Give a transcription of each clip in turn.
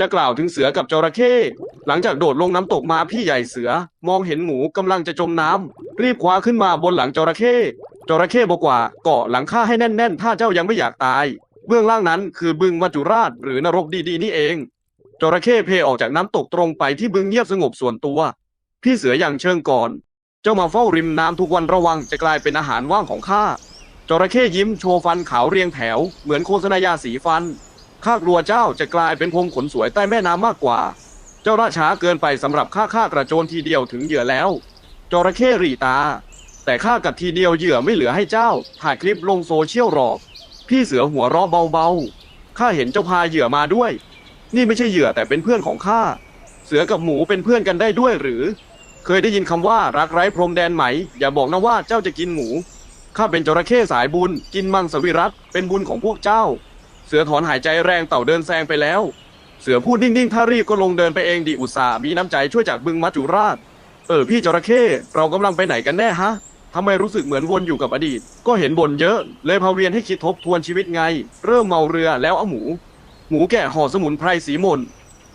จะกล่าวถึงเสือกับจระเข้หลังจากโดดลงน้ำตกมาพี่ใหญ่เสือ มองเห็นหมูกำลังจะจมน้ำรีบคว้าขึ้นมาบนหลังจระเข้จระเข้บอกว่าเกาะหลังข้าให้แน่นๆ ถ้าเจ้ายังไม่อยากตาย เบื้องล่างนั้นคือบึงมัจจุราชหรือนรกดีๆนี่เอง จระเข้เพออกจากน้ำตกตรงไปที่บึงเงียบสงบส่วนตัว พี่เสืออย่างเชิงก่อน เจ้ามาเฝ้าริมน้ำทุกวันระวังจะกลายเป็นอาหารว่างของข้าจระเข้ยิ้มโชว์ฟันขาวเรียงแถว เหมือนโฆษณายาสีฟัน ข้ากลัวเจ้าจะกลายเป็นพรมขนสวยใต้แม่น้ำมากกว่า เจ้าราช้าเกินไปสำหรับข้าฆ่ากระโจนทีเดียวถึงเหยื่อแล้ว จระเข้รีตา แต่ข้ากัดทีเดียวเหยื่อไม่เหลือให้เจ้า ถ่ายคลิปลงโซเชียลหรอก พี่เสือหัวเราะเบาๆข้าเห็นเจ้าพาเหยื่อมาด้วย นี่ไม่ใช่เหยื่อแต่เป็นเพื่อนของข้าเสือกับหมูเป็นเพื่อนกันได้ด้วยหรือ เคยได้ยินคำว่ารักไร้พรมแดนไหม อย่าบอกนะว่าเจ้าจะกินหมูข้าเป็นจระเข้สายบุญ กินมังสวิรัตเป็นบุญของพวกเจ้า เสือถอนหายใจแรงเต่าเดินแซงไปแล้ว เสือพูดนิ่งๆ ถ้ารีบก็ลงเดินไปเองดีอุตส่าห์มีน้ำใจช่วยจากบึงมัจจุราช เออพี่จระเข้เรากำลังไปไหนกันแน่ฮะทำไมรู้สึกเหมือนวนอยู่กับอดีต ก็เห็นบ่นเยอะ เลยพาเวียนให้คิดทบทวนชีวิตไง เริ่มเมาเรือแล้วเอาหมู หมูแกะห่อสมุนไพรสีมน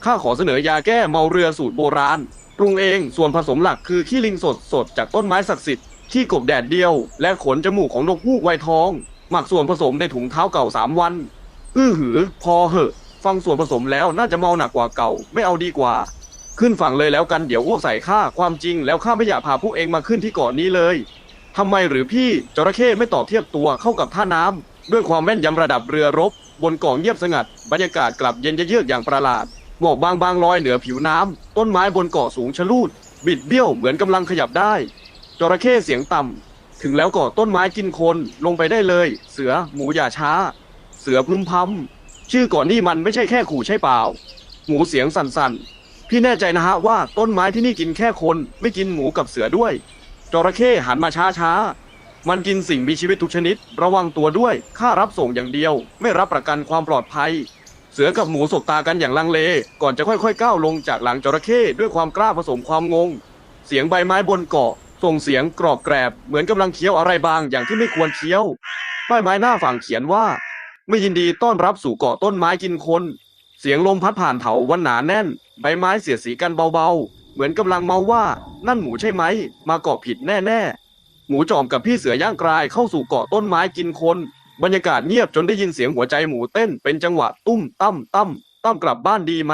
ข้าขอเสนอยาแก้เมาเรือสูตรโบราณปรุงเองส่วนผสมหลักคือขี้ลิงสดสดจากต้นไม้ศักดิ์สิทธิ์ขี้กบแดดเดียว และขนจมูกของนกฮูกไวทอง หมักส่วนผสมในถุงเท้าเก่าสามวัน อื้อหือ พอเหอะ ฟังส่วนผสมแล้วน่าจะเมาหนักกว่าเก่า ไม่เอาดีกว่า ขึ้นฝั่งเลยแล้วกันเดี๋ยวอ้วกใส่ข้าความจริงแล้วข้าไม่อยากพาพวกเองมาขึ้นที่เกาะนี้เลยทำไมหรือพี่จระเข้ไม่ต่อเทียบตัวเข้ากับท่าน้ำด้วยความแม่นยำระดับเรือรบ บนเกาะเงียบสงัด บรรยากาศกลับเย็นเยือกอย่างประหลาดหมอกบางบางลอยเหนือผิวน้ำต้นไม้บนเกาะสูงชะลูด บิดเบี้ยวเหมือนกำลังขยับได้จระเข้เสียงต่ำถึงแล้วเกาะต้นไม้กินคนลงไปได้เลย เสือหมูอย่าช้า เสือพึมพำชื่อก่อนนี่มันไม่ใช่แค่ขู่ใช่เปล่า หมูเสียงสั่นๆ พี่แน่ใจนะฮะว่าต้นไม้ที่นี่กินแค่คนไม่กินหมูกับเสือด้วยจระเข้หันมาช้าๆ มันกินสิ่งมีชีวิตทุกชนิด ระวังตัวด้วยค่ารับส่งอย่างเดียว ไม่รับประกันความปลอดภัย เสือกับหมูสบตากันอย่างลังเล ก่อนจะค่อยๆก้าวลงจากหลังจระเข้ด้วยความกล้าผสมความงง เสียงใบไม้บนเกาะส่งเสียงกรอบแกรบ เหมือนกำลังเคี้ยวอะไรบางอย่างที่ไม่ควรเคี้ยวป้ายไม้หน้าฝั่งเขียนว่า ไม่ยินดีต้อนรับสู่เกาะต้นไม้กินคน เสียงลมพัดผ่านเถาวันหนาแน่น ใบไม้เสียดสีกันเบาๆ เหมือนกำลังเมาว่านั่นหมูใช่ไหม มาเกาะผิดแน่ๆ หมูจอมกับพี่เสือย่างกลายเข้าสู่เกาะต้นไม้กินคน บรรยากาศเงียบจนได้ยินเสียงหัวใจหมูเต้นเป็นจังหวะตุ้มตั้มตั้มตั้มกลับบ้านดีไหม